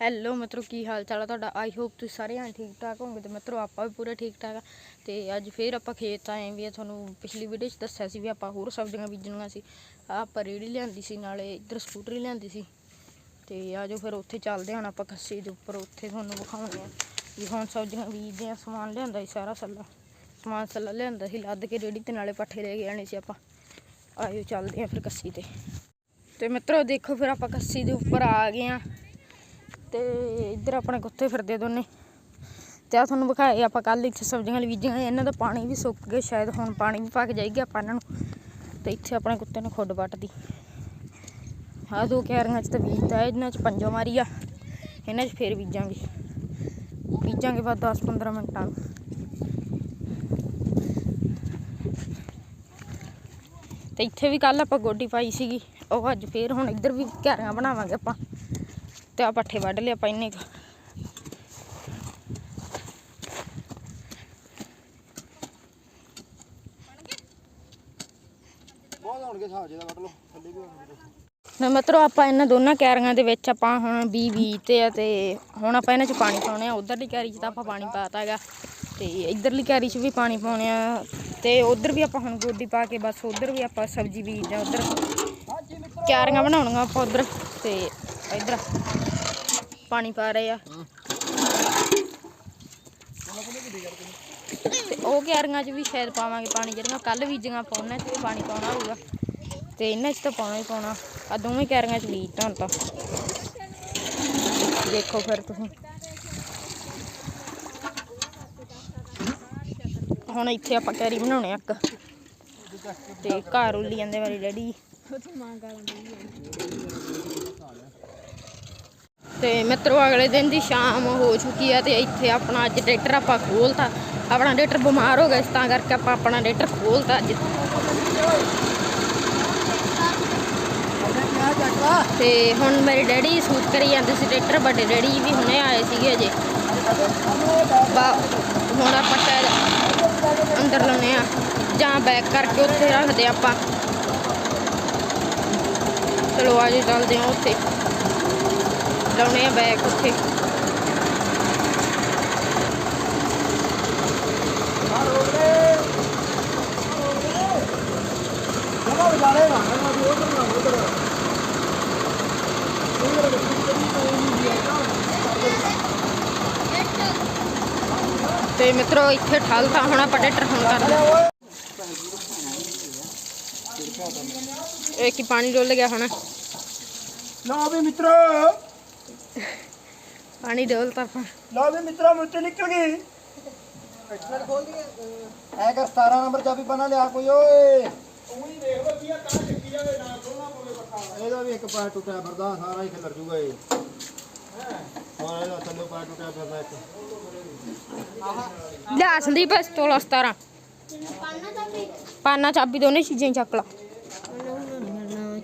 Hello ਮਿੱਤਰੋ, ਕੀ ਹਾਲ ਚਾਲ ਆ ਤੁਹਾਡਾ? ਆਈ ਹੋਪ ਤੁਸੀਂ ਸਾਰੇ ਹਾਂ ਠੀਕ ਠਾਕ ਹੋਵੋਗੇ ਤੇ ਮਿੱਤਰੋ, ਆਪਾਂ ਵੀ ਪੂਰੇ ਠੀਕ ਠਾਕ ਆ। ਤੇ ਅੱਜ ਫੇਰ ਆਪਾਂ ਖੇਤ ਆਏ ਵੀ ਆ ਤੁਹਾਨੂੰ ਪਿਛਲੀ ਵੀਡੀਓ 'ਚ ਦੱਸਿਆ ਸੀ ਵੀ ਆਪਾਂ ਹੋਰ ਸਬਜ਼ੀਆਂ ਬੀਜਣੀਆਂ ਸੀ। ਆਹ ਆਪਾਂ ਰੇੜੀ ਲਿਆਂਦੀ ਸੀ, ਨਾਲੇ ਇੱਧਰ ਸਕੂਟਰੀ ਲਿਆਂਦੀ ਸੀ। ਤੇ ਆਜੋ ਫਿਰ ਉੱਥੇ ਚੱਲਦੇ ਹਾਂ ਹੁਣ ਆਪਾਂ ਕੱਸੀ ਦੇ ਉੱਪਰ, ਉੱਥੇ ਤੁਹਾਨੂੰ ਵਿਖਾਉਂਦੇ ਆ ਵੀ ਹੁਣ ਸਬਜ਼ੀਆਂ ਬੀਜਦੇ ਆ, ਸਮਾਨ ਲਿਆਂਦਾ ਸੀ ਸਾਰਾ ਸੱਲਾ। ਸਮਾਨ ਸੱਲਾ ਲਿਆਂਦਾ ਸੀ, ਲੱਦ ਕੇ ਰੇੜੀ ਤੇ ਨਾਲੇ ਪੱਠੇ ਲੈ ਕੇ ਆਣੇ ਸੀ ਆਪਾਂ। ਆਜੋ ਚੱਲਦੇ ਆ ਫਿਰ ਕੱਸੀ ਤੇ। ਤੇ ਮਿੱਤਰੋ, ਦੇਖੋ ਫਿਰ ਆਪਾਂ ਕੱਸੀ ਦੇ ਉੱਪਰ ਆ ਗਏ ਆ। ਤੇ ਇੱਧਰ ਆਪਣੇ ਕੁੱਤੇ ਫਿਰਦੇ ਦੋਨੇ। ਤੇ ਆ ਤੁਹਾਨੂੰ ਵਿਖਾਏ ਆਪਾਂ ਕੱਲ ਇੱਥੇ ਸਬਜ਼ੀਆਂ ਬੀਜੀਆਂ ਸੀ, ਇਹਨਾਂ ਦਾ ਪਾਣੀ ਵੀ ਸੁੱਕ ਗਿਆ ਸ਼ਾਇਦ ਹੁਣ ਪਾਣੀ ਵੀ ਪਾ ਕੇ ਜਾਈਗੇ ਆਪਾਂ ਇਹਨਾਂ ਨੂੰ। ਤੇ ਇੱਥੇ ਆਪਣੇ ਕੁੱਤੇ ਨੇ ਖੁੱਡ ਵੱਟਦੀ। ਆਹ ਦੋ ਕਿਆਰੀਆਂ 'ਚ ਤਾਂ ਬੀਜਦਾ ਇਹਨਾਂ 'ਚ ਪੰਜੋ ਮਾਰੀ ਆ ਇਹਨਾਂ 'ਚ ਫੇਰ ਬੀਜਾਂਗੇ। ਬੀਜਾਂਗੇ ਬਾਅਦ 10-15 ਮਿੰਟਾਂ। ਨੂੰ ਤੇ ਇੱਥੇ ਵੀ ਕੱਲ ਆਪਾਂ ਗੋਡੀ ਪਾਈ ਸੀਗੀ ਉਹ ਅੱਜ ਫੇਰ ਹੁਣ ਇੱਧਰ ਵੀ ਕਿਆਰੀਆਂ ਬਣਾਵਾਂਗੇ ਆਪਾਂ। ਤੇ ਆ ਪੱਠੇ ਵੱਢ ਲਿਆ ਆਪਾਂ ਇੰਨੇ ਨਾ ਮਿੱਤਰੋ ਆਪਾਂ ਇਹਨਾਂ ਦੋਨਾਂ ਕਿਆਰੀਆਂ ਦੇ ਵਿੱਚ ਆਪਾਂ ਹੁਣ ਬੀ ਬੀਜਤੇ ਆ ਤੇ ਹੁਣ ਆਪਾਂ ਇਹਨਾਂ 'ਚ ਪਾਣੀ ਪਾਉਣੇ ਆ। ਉਧਰਲੀ ਕਿਆਰੀ 'ਚ ਤਾਂ ਆਪਾਂ ਪਾਣੀ ਪਾਤਾ ਹੈਗਾ ਤੇ ਇਧਰਲੀ ਕਿਆਰੀ 'ਚ ਵੀ ਪਾਣੀ ਪਾਉਣੇ ਆ। ਤੇ ਉਧਰ ਵੀ ਆਪਾਂ ਹੁਣ ਗੋਡੀ ਪਾ ਕੇ ਬਸ ਉਧਰ ਵੀ ਆਪਾਂ ਸਬਜ਼ੀ ਬੀਜਦੇ ਆ ਉਧਰ ਕਿਆਰੀਆਂ ਬਣਾਉਣੀਆਂ ਆਪਾਂ ਉਧਰ। ਤੇ ਇਧਰ ਪਾਣੀ ਪਾ ਰਹੇ ਆ। ਤੇ ਉਹ ਕਿਆਰੀਆਂ 'ਚ ਵੀ ਸ਼ਾਇਦ ਪਾਵਾਂਗੇ ਪਾਣੀ, ਜਿਹੜੀਆਂ ਕੱਲ ਬੀਜੀਆਂ ਆਪਾਂ ਉਹਨਾਂ 'ਚ ਪਾਣੀ ਪਾਉਣਾ ਹੋਊਗਾ। ਤੇ ਇਹਨਾਂ 'ਚ ਤਾਂ ਪਾਉਣਾ ਹੀ ਪਾਉਣਾ। ਆ ਦੋਵੇਂ ਕਿਆਰੀਆਂ 'ਚ ਬੀਜਤਾ ਹੁਣ ਤਾਂ। ਦੇਖੋ ਫਿਰ ਤੁਸੀਂ। ਹੁਣ ਇੱਥੇ ਆਪਾਂ ਕੈਰੀ ਬਣਾਉਣੇ ਆ ਇੱਕ। ਤੇ ਘਰ ਉੱਲੀ ਜਾਂਦੇ ਵਾਰੀ ਡੈਡੀ। ਤੇ ਮਿੱਤਰੋ, ਅਗਲੇ ਦਿਨ ਦੀ ਸ਼ਾਮ ਹੋ ਚੁੱਕੀ ਆ ਤੇ ਇੱਥੇ ਆਪਣਾ ਅੱਜ ਟਰੈਕਟਰ ਆਪਾਂ ਖੋਲਤਾ। ਆਪਣਾ ਟਰੈਕਟਰ ਬਿਮਾਰ ਹੋ ਗਿਆ ਇਸ ਤਾਂ ਕਰਕੇ ਆਪਾਂ ਆਪਣਾ ਟਰੈਕਟਰ ਖੋਲਤਾ ਅੱਜ। ਤੇ ਹੁਣ ਮੇਰੇ ਡੈਡੀ ਸੂਟ ਕਰੀ ਜਾਂਦੇ ਸੀ ਟਰੈਕਟਰ, ਵੱਡੇ ਡੈਡੀ ਵੀ ਹੁਣੇ ਆਏ ਸੀਗੇ ਅਜੇ। ਹੁਣ ਆਪਾਂ ਟਾਇਰ ਅੰਦਰ ਲਾਉਣੇ ਆ, ਜਾਂ ਬੈਕ ਕਰਕੇ ਉੱਥੇ ਰੱਖਦੇ ਆ ਆਪਾਂ। ਚਲੋ ਆਜੋ ਚੱਲਦੇ ਆ ਉੱਥੇ। ਲਾਉਣੇ ਆ ਬੈਕ ਉੱਥੇ ਜਗਾ ਵਿਚਾਰੇ ਨਾ ਨਾ ਵੀ ਉਧਰ ਨਾ ਉਧਰ ਤੇ ਮਿੱਤਰੋ ਇੱਥੇ ਠਲਤਾ ਹੁਣ ਆਪਾਂ ਟਰੈਕਟਰ ਹੁਣ ਕਰਦੇ ਇਹ ਕੀ ਪਾਣੀ ਡੁੱਲ ਗਿਆ ਹੁਣ ਲਓ ਵੀ ਮਿੱਤਰੋ ਪਾਣੀ ਡੋਲਤਾ ਆਪਾਂ। ਲਓ ਵੀ ਮਿੱਤਰੋ ਮੁੱਤੇ ਨਿਕਲ ਗਈ। ਐਕਸਪਰਟ ਖੋਲ ਦੀ ਐ ਕਰ 17 ਨੰਬਰ ਚਾਬੀ ਬਣਾ ਲਿਆ ਕੋਈ ਓਏ। ਉਹੀ ਦੇਖ ਲੋ ਕੀ ਆ ਤਾਂ ਚੱਕੀ ਜਾਵੇ ਨਾ ਖੋਲਣਾ ਪਵੇ ਪੱਖਾ ਇਹਦਾ ਵੀ ਇੱਕ ਪਾਸ ਟੁੱਟਿਆ ਫਿਰਦਾ ਸਾਰਾ ਹੀ ਖਿਲਰ ਜੂਗਾ ਇਹ। ਹੋਰ ਇਹਦਾ ਥੱਲੇ ਪਾਸ ਟੁੱਟਿਆ ਫਿਰਦਾ ਇੱਕ। ਲਿਆ ਸੰਦੀਪ 16 17 ਪਾਨਾ ਚਾਬੀ। ਦੋਨੇ ਚੀਜ਼ਾਂ ਹੀ ਚੱਕ ਲਾ।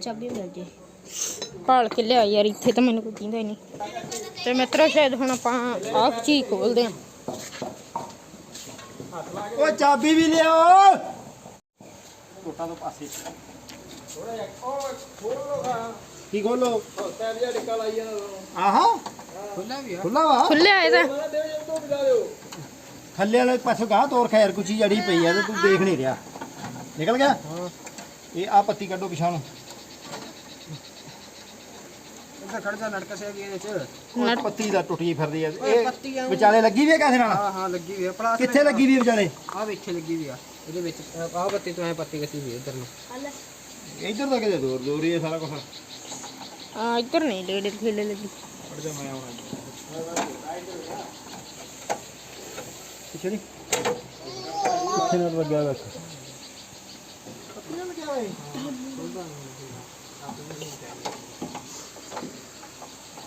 ਚਾਬੀ ਮਿਲ ਜੇ। ਭਾਲ ਕੇ ਲਿਆ ਯਾਰ ਇੱਥੇ ਤਾਂ ਮੈਨੂੰ ਕੋਈ ਕਹਿੰਦਾ ਹੀ ਨਹੀਂ। ਤੇ ਮਿੱਤਰੋ ਸ਼ਾਇਦ ਹੁਣ ਆਪਾਂ ਆਹ ਚੀਜ਼ ਖੋਲਦੇ ਆਂ ਓ ਚਾਬੀ ਵੀ ਲਿਆਓ। ਟੋਟਾ ਤੋਂ ਪਾਸੇ। ਕੀ ਖੋਲੋ? ਆਹਾ। ਖੁੱਲਾ ਵੀ ਖੁੱਲਾ ਵਾ। ਖੁੱਲਿਆ ਇਹ ਤਾਂ। ਥੱਲੇ ਵਾਲੇ ਪਾਸੇ ਗਾਹ ਤੋਰ ਖੈਰ ਕੁਛ ਹੀ ਜੜੀ ਪਈ ਆ ਤੇ ਤੂੰ ਦੇਖ ਨਹੀਂ ਰਿਹਾ। ਨਿਕਲ ਗਿਆ? ਹਾਂ। ਇਹ ਆ ਪੱਤੀ ਕੱਢੋ ਪਿਛਾਂ ਨੂੰ। ਇੱਧਰ ਖੜ ਜਾ ਲੜਕਾ ਸੇ ਇਹਦੇ ਚ। ਉਹ ਪੱਤੀ ਦਾ ਟੁੱਟੀ ਫਿਰਦੀ ਆ। ਪੱਤੀ ਇਹ ਆ। ਉਹ। ਵਿਚਾਲੇ ਲੱਗੀ ਵੀ ਆ ਕਿਸੇ ਨਾਲ? ਹਾਂ ਹਾਂ ਲੱਗੀ ਵੀ ਆ। ਪਲਾਸ ਕਿੱਥੇ ਲੱਗੀ ਵੀ ਆ ਵਿਚਾਲੇ? ਆ ਵੇਖੇ ਲੱਗੀ ਵੀ ਆ। ਇਹਦੇ ਵਿੱਚ ਆਹ ਬੱਤੀ ਤੋਂ ਐ ਪੱਤੀ ਕੱਟੀ ਵੀ ਇੱਧਰ ਨੂੰ। ਇੱਧਰ ਤਾਂ ਕਿਤੇ ਦੂਰ ਦੂਰ ਹੀ ਆ ਸਾਰਾ ਕੁਝ ਆ ਇੱਧਰ ਨਹੀਂ ਡੇਡੇ ਖੇਲੇ ਲੱਗੀ। ਫੜ ਜਾ ਮੈਂ ਆਉਣਾ। ਪਿੱਛੇ ਨਹੀਂ ਕਿੱਥੇ ਨਾਲ ਲੱਗਿਆ ਬਸ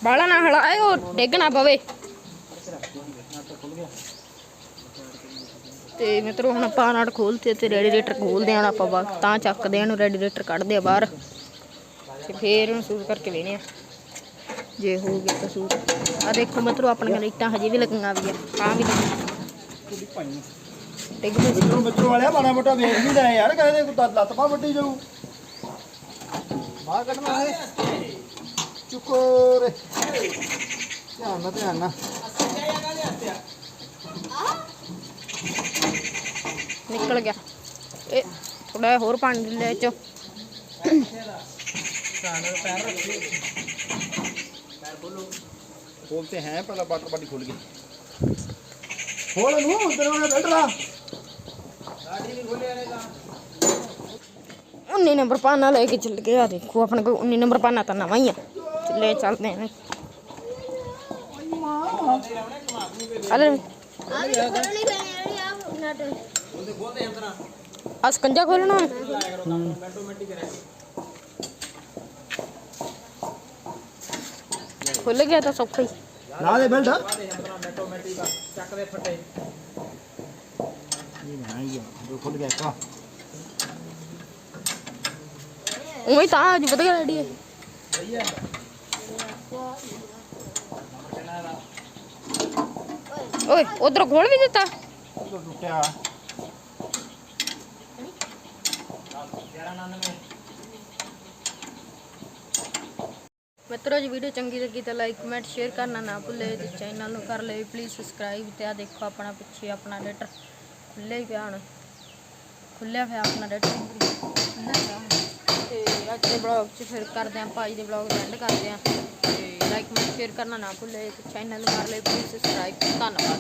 ਬਾਲਾ ਨਾ ਹਲਾਏ ਡਿੱਗ ਨਾ ਪਵੇ। ਤੇ ਮਿੱਤਰੋ, ਹੁਣ ਆਪਾਂ ਨਾਟ ਖੋਲਤੇ ਤੇ ਰੈਡੀਏਟਰ ਖੋਲਦੇ ਆਂ ਆਪਾਂ ਬਾ- ਤਾਂ ਚੱਕਦੇ ਆਂ ਨੂੰ ਰੈਡੀਏਟਰ ਕੱਢਦੇ ਆ ਬਾਹਰ। ਤੇ ਫੇਰ ਇਹਨੂੰ ਸੂਟ ਕਰਕੇ ਵੇਨੇ ਆ ਜੇ ਹੋ ਗਿਆ ਤਾਂ ਸੂਟ। ਆ ਦੇਖੋ ਮਿੱਤਰੋ, ਆਪਣੀਆਂ ਲਾਈਟਾਂ ਹਜੇ ਵੀ ਲੱਗੀਆਂ ਵੀ ਆ ਆ ਵੀ ਡਿੱਗ ਪਈ ਸੀ। ਮਿੱਤਰੋ ਮਿੱਤਰੋ, ਵਾਲਿਆ ਮਾੜਾ ਮੋਟਾ ਵੇਖ ਵੀ ਲੈ ਯਾਰ, ਕਹਿੰਦੇ ਲੱਤ ਪਾ ਵੱਡੀ ਜਾਊ। ਬਾਹਰ ਕੱਢਣਾ ਹੈ। ਚੁੱਕੋ ਰੇ ਧਿਆਨ ਨਾਲ ਧਿਆਨ ਨਾਲ ਨਿਕਲ ਗਿਆ ਇਹ ਥੋੜਾ ਜਿਹਾ ਹੋਰ ਪਾਣੀ ਲੈ ਚੋ ਖੋਲਤੇ ਹੈ ਪਹਿਲਾਂ ਵਾਟਰ ਬਾਡੀ ਖੁੱਲ ਗਈ ਖੋਲ ਨੂੰ ਉਧਰ ਉਹਨੇ ਬੈਠ ਲਾ 19 ਨੰਬਰ ਪਾਨਾ ਲੈ ਕੇ ਚੱਲ ਗਿਆ ਦੇਖੋ ਆਪਣੇ ਕੋਲ 19 ਨੰਬਰ ਪਾਨਾ ਤਾਂ ਨਵਾਂ ਹੀ ਆ ਤੇ ਲੈ ਚੱਲਦੇ ਆਂ ਅਲੇ ਆ ਵੀ ਖੋਲਣੀ ਪੈਣੀ ਆ ਨਟ ਆ ਸਕੰਜਾ ਖੋਲਣਾ ਖੁੱਲ ਗਿਆ ਤਾਂ ਸੌਖਾ ਹੀ ਲਾ ਦੇ ਬੈਲਟ ਚੱਕ ਦੇ ਫੱਟੇ ਇਹ ਨਹੀਂ ਜੋ ਖੁੱਲ ਗਿਆ ਕਾ ਉਵੇਂ ਤਾਂ ਅੱਜ ਵਧੀਆ ਰੈਡੀ ਹੈ ਓਏ ਉਧਰ ਖੋਲ ਵੀ ਦਿੱਤਾ ਉਹ ਟੁੱਟਿਆ ਮਿੱਤਰੋ ਜੀ ਵੀਡੀਓ ਚੰਗੀ ਲੱਗੀ ਤਾਂ ਲਾਈਕ ਕਮੈਂਟ ਸ਼ੇਅਰ ਕਰਨਾ ਨਾ ਭੁੱਲੇ ਤੇ ਚੈਨਲ ਨੂੰ ਕਰ ਲਿਓ ਪਲੀਜ਼ ਸਬਸਕ੍ਰਾਈਬ ਤੇ ਆ ਦੇਖੋ ਆਪਣਾ ਪਿੱਛੇ ਆਪਣਾ ਲੈਟਰ ਖੁੱਲੇ ਹੀ ਪਿਆ ਹੁਣ ਖੁੱਲਿਆ ਪਿਆ ਆਪਣਾ ਲੈਟਰ ਤੇ ਅੱਜ ਦੇ ਬਲੌਗ 'ਚ ਫਿਰ ਕਰਦੇ ਆਂ ਭਾਈ ਦੇ ਬਲੌਗ ਐਂਡ ਕਰਦੇ ਆਂ। ਤੇ ਲਾਈਕ ਕਮੈਂਟ ਸ਼ੇਅਰ ਕਰਨਾ ਨਾ ਭੁੱਲੇ। ਚੈਨਲ ਨੂੰ ਕਰ ਲਿਓ ਪਲੀਜ਼ ਸਬਸਕ੍ਰਾਈਬ ਧੰਨਵਾਦ।